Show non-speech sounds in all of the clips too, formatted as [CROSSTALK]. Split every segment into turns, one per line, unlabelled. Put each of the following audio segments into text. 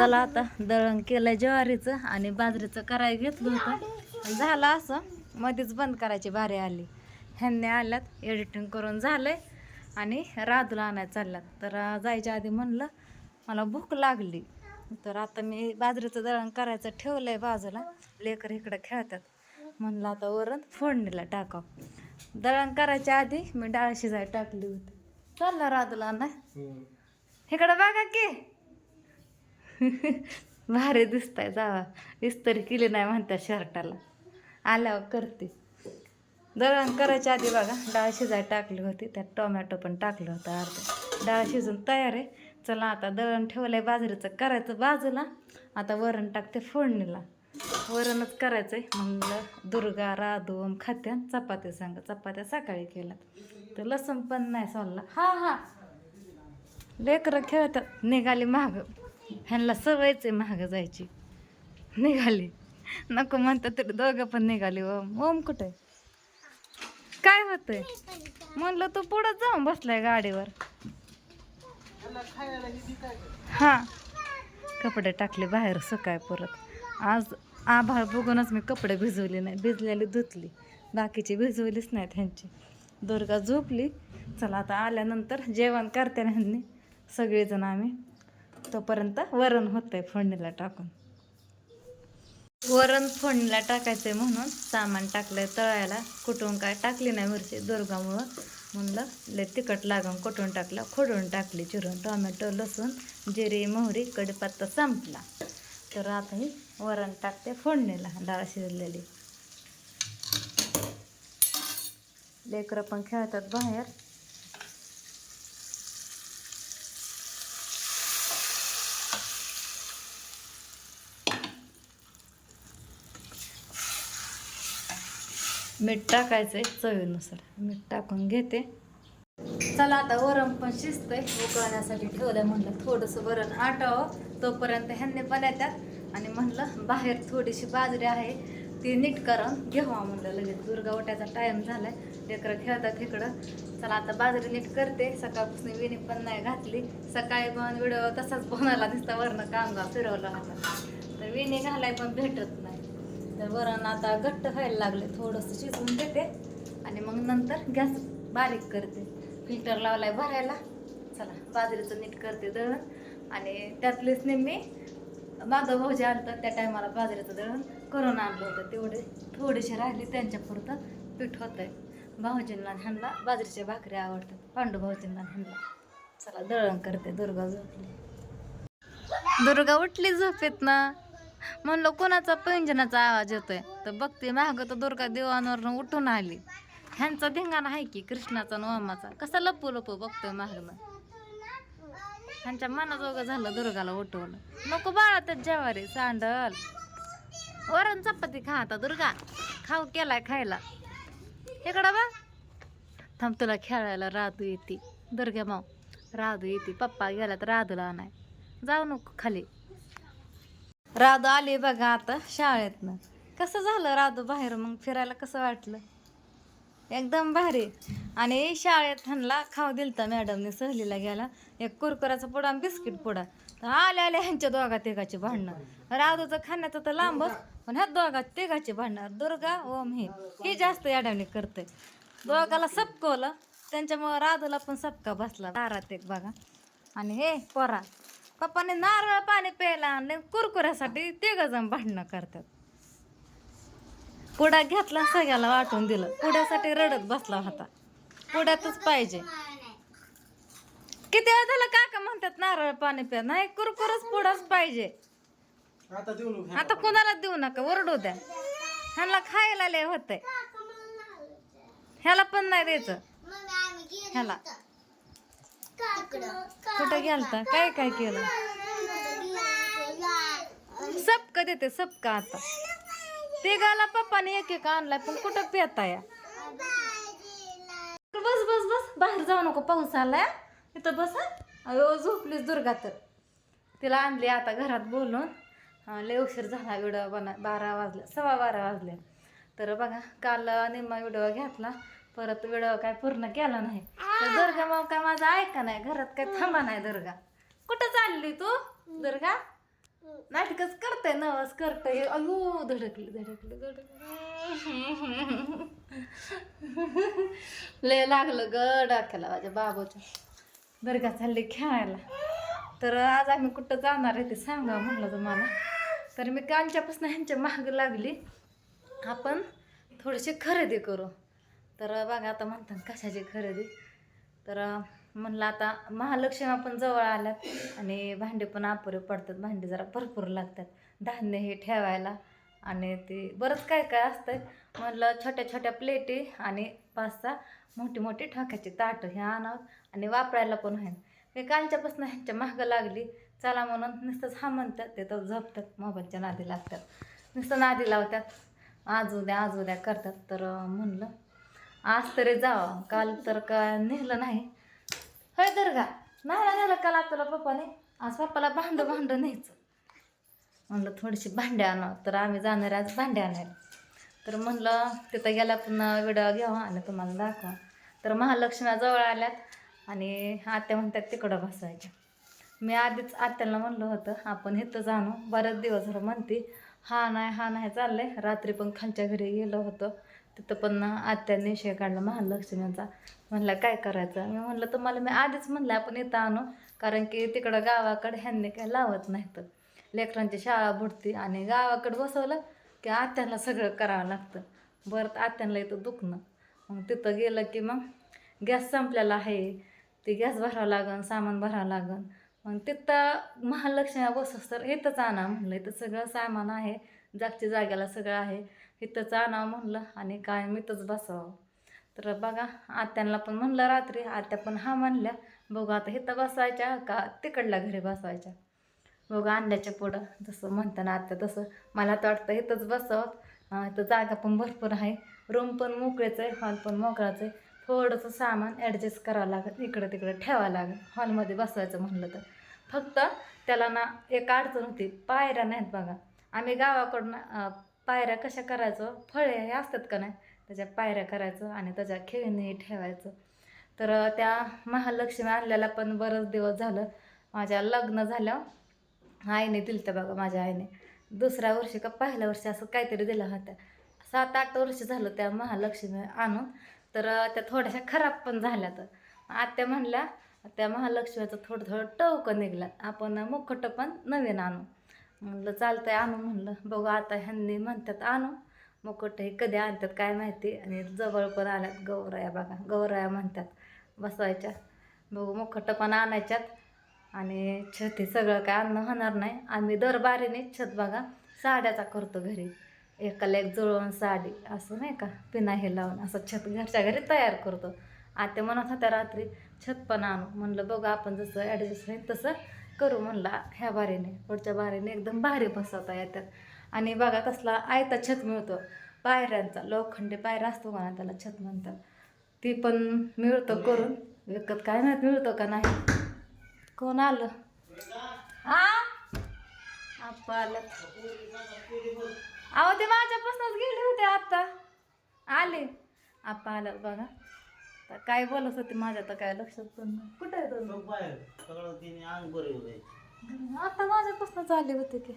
चला आता दळण केलंय ज्वारीचं आणि बाजरीचं करायला घेतलं होतं. झालं असं मध्येच बंद करायची बारी आली. ह्यांनी आल्यात एडिटिंग करून झालंय आणि राधूला आणायला चालल्यात. तर जायच्या आधी म्हणलं मला भूक लागली. तर आता मी बाजरीचं दळण करायचं ठेवलंय बाजूला. लेकर इकडं खेळतात. म्हणलं आता वरण फोडणीला टाकाव. दळण करायच्या आधी मी डाळ शिजायला टाकली होती. चालला राधूला ना इकडं बघा की. [LAUGHS] भारी दिसताय जावा. इस्तरी केली नाही म्हणत्या शर्टाला. आल्यावर करते. दळण करायच्या आधी बघा डाळ शिजायला टाकली होती त्यात टोमॅटो पण टाकलं होतं अर्ध. डाळ शिजून तयार आहे. चला आता दळण ठेवलंय बाजरीचं करायचं बाजूला. आता वरण टाकते फोडणीला. वरणच करायचं आहे मग दुर्गा राधूम खात्या चपात्या सांग. चपात्या सकाळी केल्या. तर लसूण पण नाही सोडला. हा हा. लेकरं खेळतात. निघाली मागं. ह्यांना सवयच आहे महाग जायची. निघाली. नको म्हणतात तरी दोघं पण निघाली ओम ओम कुठे? काय होतंय? म्हणलं तू पुढं जाऊन बसलाय गाडीवर. हा. कपडे टाकले बाहेर सुकाय परत. आज आभाळ बघूनच मी कपडे भिजवले नाही. भिजलेली धुतली. बाकीची भिजवलीच नाहीत ह्यांची. दुर्गा झोपली. चला आता आल्यानंतर जेवण करते ह्यांनी. सगळेजण आम्ही. तोपर्यंत वरण होतंय फोडणीला टाकून. वरण फोडणीला टाकायचंय म्हणून सामान टाकलंय तळायला. कुठून काय टाकली नाही मिरची दुर्गामुळं म्हणलं लय तिखट लागून कुठून टाकलं खोडून टाकली चिरून. टोमॅटो लसूण जिरे मोहरी कडीपत्ता संपला. तर आता ही वरण टाकते फोडणीला डाळ शिजलेली. लेकरं पण खेळतात बाहेर. मीठ टाकायचं आहे चवीनुसार. मीठ टाकून घेते. चला आता वरण पण शिजतंय. उकळण्यासाठी ठेवलंय म्हणलं थोडंसं वरण आटावं तोपर्यंत ह्यांनी पण येतात. आणि म्हणलं बाहेर थोडीशी बाजरी आहे ती नीट करून घेवा म्हणलं लगेच. दुर्गा उठायचा झाला झालाय. लेकरं खेळतात इकडं. चला आता बाजरी नीट करते. सकाळपासून विणी पण नाही घातली. सकाळी पण व्हिडिओ तसाच बनवला दिसता वरनं कामगा फिरवला होता. तर विणी घालाय पण भेटत नाही. तर वरण आता घट्ट व्हायला लागले थोडंसं शिजवून देते आणि मग नंतर गॅस बारीक करते. फिल्टर लावलाय भरायला. चला बाजरीचं नीट करते दळण. आणि त्यातलेच नेहमी माधव भाऊजी आणतात त्या टायमाला बाजरीचं दळण. करून आणलं होतं तेवढे. थोडेसे राहिले त्यांच्या पुरतं पीठ होतंय. भाऊजींना ह्यांना बाजरीच्या भाकरी आवडतात. पांडू भाऊजींना ह्यांना. चला दळण करते दुर्गा झोपली. दुर्गा उठली झोपेत ना म्हणलं कोणाचा पैंजनाचा आवाज येतोय? तर बघते माग तर दुर्गा देवांवरनं उठून आली. ह्यांचा धिंगाणा आहे की कृष्णाचा आणि वामाचा कसा लपू लपू बघतोय मागनं. ह्यांच्या मनाजोगं झालं दुर्गाला उठवलं. नको बाळा त्यात जेवारी सांडल. वरण चपाती खा आता दुर्गा. खाऊ केलाय खायला. इकडं बा थांब तुला खेळायला राधू येते. दुर्गा माऊ राधू येते. पप्पा गेला तर राधूला नाही जाऊ नको खाली. राधू आली बघा आता शाळेतनं. कसं झालं राधू बाहेर मग फिरायला कसं वाटलं? एकदम भारी. आणि शाळेत ह्यांना खाऊ दिलता मॅडमने सहलीला गेला एक कुरकुराचा पुडा आणि बिस्किट पुडा. तर आले आले ह्यांच्या दोघा तिघाची भांडणं. राधूचं खाण्याचं तर लांबच पण ह्या दोघा तिघाची भांडणं. दुर्गा ओम हे हे जास्त याडवणी करते दोघाला सपकवलं. त्यांच्यामुळं राधूला पण सपका बसला. दारात एक बघा. आणि हे पोरा. पप्पाने नारळ पाणी प्यायला आणि कुरकुऱ्यासाठी तिघ जण भांडणं करतात. पुढा घेतला सगळ्याला वाटून दिलं. पुढ्यासाठी रडत बसला होता. पुढ्यातच पाहिजे. किती वेळ झालं काका म्हणतात नारळ पाणी प्या. नाही कुरकुरच पुढाच पाहिजे.
आता
कोणाला देऊ नका? ओरडू द्या. ह्यांना खायला लय होतंय. ह्याला पण नाही द्यायचं. ह्याला. कुठं गेलता? काय काय केलं? सबका देते सबका आता. ते गाला पप्पाने एक एक आणलाय पण कुठं पेता या? बस बस बस बाहेर जाऊ नको पाऊस आलाय. इथं बस अयो झोपलीच दुर्गा तर. तिला आणली आता घरात बोलून. लय उशीर झाला व्हिडिओ बना बारा वाजल्या सव्वा बारा वाजले. तर बघा काल निम्मा व्हिडिओ घेतला. परत व्हिडिओ काय पूर्ण केला नाही. तर दुर्गा मग काय माझं ऐका नाही घरात काय थांबा नाही दुर्गा. कुठं चालली तू दुर्गा? नाटकच करते नवस करते अयो धडकली धडकली धडकली. लय लागलं ग डाक्याला माझ्या बाबूच्या दर्गा चालली खेळायला. तर आज आम्ही कुठं जाणार आहे ते सांगा म्हणलं तुम्हाला. तर मी कालच्यापासून ह्यांच्या माग लागली. आपण थोडीशी खरेदी करू. तर बघा आता म्हणतात कशाची खरेदी? तर म्हणलं आता महालक्ष्मी पण जवळ आल्यात आणि भांडे पण अपुरे पडतात. भांडे जरा भरपूर लागतात. धान्य हे ठेवायला आणि ते बरंच काय काय असतं म्हणलं छोट्या छोट्या प्लेटी आणि पाच सहा मोठी मोठी ठोक्याची ताटं हे आणावं आणि वापरायला पण आहे हे कालच्यापासून ह्यांच्या मागं लागली. चला म्हणून नुसतंच हा म्हणतात ते तर झोपतात मोबाईलच्या नादी लागतात. नुसतं नादी लावतात. आज उद्या आज उद्या करतात. तर म्हणलं आज तरी जावं. काल तर काय नेलं नाही. होय दर्गा नाही नेलं काल आपल्याला पप्पाने? आज पप्पाला भांडं भांडं न्यायचं. म्हणलं थोडीशी भांडे आणा. तर आम्ही जाणार आज भांडे आणायला. तर म्हणलं तिथं गेला पुन्हा व्हिडिओ घ्यावा आणि तुम्हाला दाखवा. तर महालक्ष्म्या जवळ आल्यात आणि आत्या म्हणतात तिकडं बसायच्या मी आधीच आत्याला म्हणलं होतं आपण इथं जाणू. बरेच दिवस झालं म्हणते हा नाही हा नाही चाललंय. रात्री पण खालच्या घरी गेलो होतं. तिथं पण आत्याने विषय काढला महालक्ष्मीचा म्हणलं काय करायचं? मी म्हणलं तर मला मी आधीच म्हणलं आपण इथं आणू कारण की तिकडं गावाकडं ह्यांनी काय लावत नाहीत. लेकरांची शाळा बुडती आणि गावाकडं बसवलं की आत्यांना सगळं करावं लागतं. बरं आत्यांना इथं दुखणं. मग तिथं गेलं की मग गॅस संपलेला आहे. ते गॅस भरावं लागन सामान भरावं लागन. मग तिथं महालक्ष्मी बसस तर इथंच आणा. म्हणलं इथं सगळं सामान आहे जागच्या जाग्याला सगळं आहे. इथंच आणावं म्हणलं आणि काय इथंच बसावं. तर बघा आत्यांना पण म्हणलं रात्री आत्या पण हा म्हणल्या बघू आता इथं बसवायच्या का तिकडल्या घरी बसवायच्या? बघू आणल्याच्या पुढं जसं म्हणताना आत्या तसं. मला तर वाटतं इथंच बसावं. इथं जागा पण भरपूर आहे. रूम पण मोकळेच आहे हॉल पण मोकळाच आहे. थोडंसं सामान ॲडजस्ट करावं लागेल इकडं तिकडं ठेवावं लागेल. हॉलमध्ये बसवायचं म्हणलं तर. फक्त त्याला ना एक अडचण होती पायऱ्या नाहीत बघा. आम्ही गावाकडनं पायऱ्या कशा करायचं? फळे हे असतात का नाही? त्याच्या पायऱ्या करायचं आणि त्याच्या खेळणी ठेवायचं. तर त्या महालक्ष्मी आणल्याला पण बरंच दिवस झालं. माझ्या लग्न झाल्यावर आईने दिलं तर बघा माझ्या आईने. दुसऱ्या वर्षी का पहिल्या वर्षी असं काहीतरी दिलं होत्या सात आठ वर्ष झालं त्या महालक्ष्मी आणून. तर त्या थोड्याशा खराब पण झाल्या तर आत्या म्हणल्या त्या महालक्ष्मीचं थोडं थोडं टवकं निघलं. आपण मुखट पण नवीन आणू. म्हणलं चालतंय आणू म्हणलं. बघू आता ह्यांनी म्हणतात आणू. मुकुट हे कधी आणतात काय माहिती? आणि जवळ पण आल्यात गौराया बघा. गौराया म्हणतात बसवायच्या. बघू मुखटं पण आणायच्यात. आणि छत हे सगळं काय आणणं होणार नाही. आम्ही दरबारीने छत बघा. साड्याचा करतो घरी. एकाला एक जुळवून साडी असं नाही का? पिना हे लावून असं छत घरच्या घरी तयार करतो. आता म्हणत होत्या रात्री छत पण आणू. म्हणलं बघू आपण जसं ॲडजस्ट होईल तसं करू म्हणला ह्या बारीने. पुढच्या बारीने एकदम भारी बसवता येतात. आणि बघा कसला आयता छत मिळतो. पायऱ्यांचा लोखंडी पायऱ्या असतो म्हणा त्याला छत म्हणतात. ती पण मिळतं करून. विकत काय माहीत मिळतं का नाही? कोण आलं? आ? आप्पा आलं. अहो ते माझ्यापासूनच गेले होते आत्ता. आले. आप्पा आलं बघा. तर काय बोलत होते माझ्या तर काय लक्षात पण नाही. कुठं आहे दोन
लोक बाहेर. सगळं तिने अंग बरे होते
आता माझ्यापासूनच आले होते की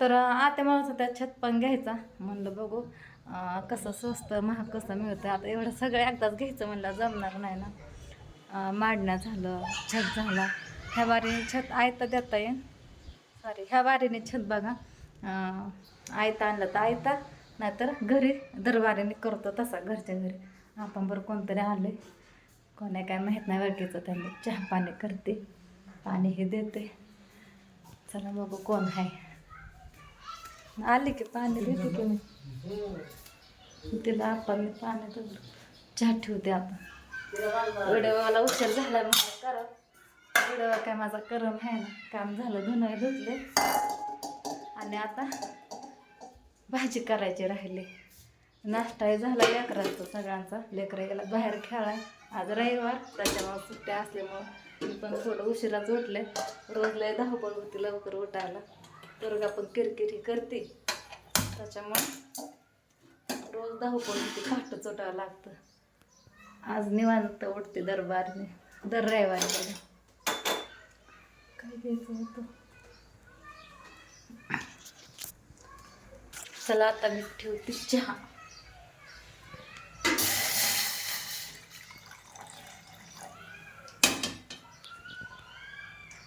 तर आता म्हणत होत्या छत पण घ्यायचा. म्हणलं बघू अं, कसं स्वस्त महाग कसं मिळतं आता एवढं सगळं एकदाच घ्यायचं म्हणलं जमणार नाही ना. अं, माडण्या झालं छत झाला. ह्या बारीने छत आयतं देता येईल सॉरी ह्या बारीने छत बघा. अं, आयता आणलं तर आयता नाहीतर घरी दरबारीने करतो तसा घरच्या घरी. आपण बरं कोणतरी आले कोणा काय माहीत नाही ओळखीचं त्यांनी चहा पाणी करते पाणी हे देते. चला बघू कोण आहे आले की पाणी देते की मी तिला आपण मी पाणी दिलं चहा ठेवते आपण. व्हिडिओला उशीर झाला म्हणलं करम व्हिडिओ काय माझा करम आहे ना काम झालं धुणं धुतले आणि आता भाजी करायची राहिली. नाश्ताही झाला लेकरांचा सगळ्यांचा. लेकरा गेला बाहेर खेळाय आज रविवार त्याच्यामुळं सुट्ट्या असल्यामुळं मी पण थोडं उशिराच उठले. रोज लय धावपळ होती लवकर उठायला. दुर्गा पण किरकिरी करते. त्याच्यामुळं रोज धावपळ होती फाटच उठावं लागतं. आज निवांत उठते दरबारने दर रविवारी काय द्यायचं होतं चला आता मी ठेवते चहा.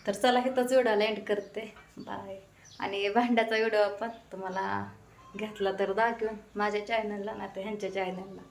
तर चला इथंच व्हिडिओला एंड करते. बाय आणि भांड्याचा व्हिडिओ पण तुम्हाला घेतला तर दाखवून माझ्या चॅनलला ना तर ह्यांच्या चॅनलला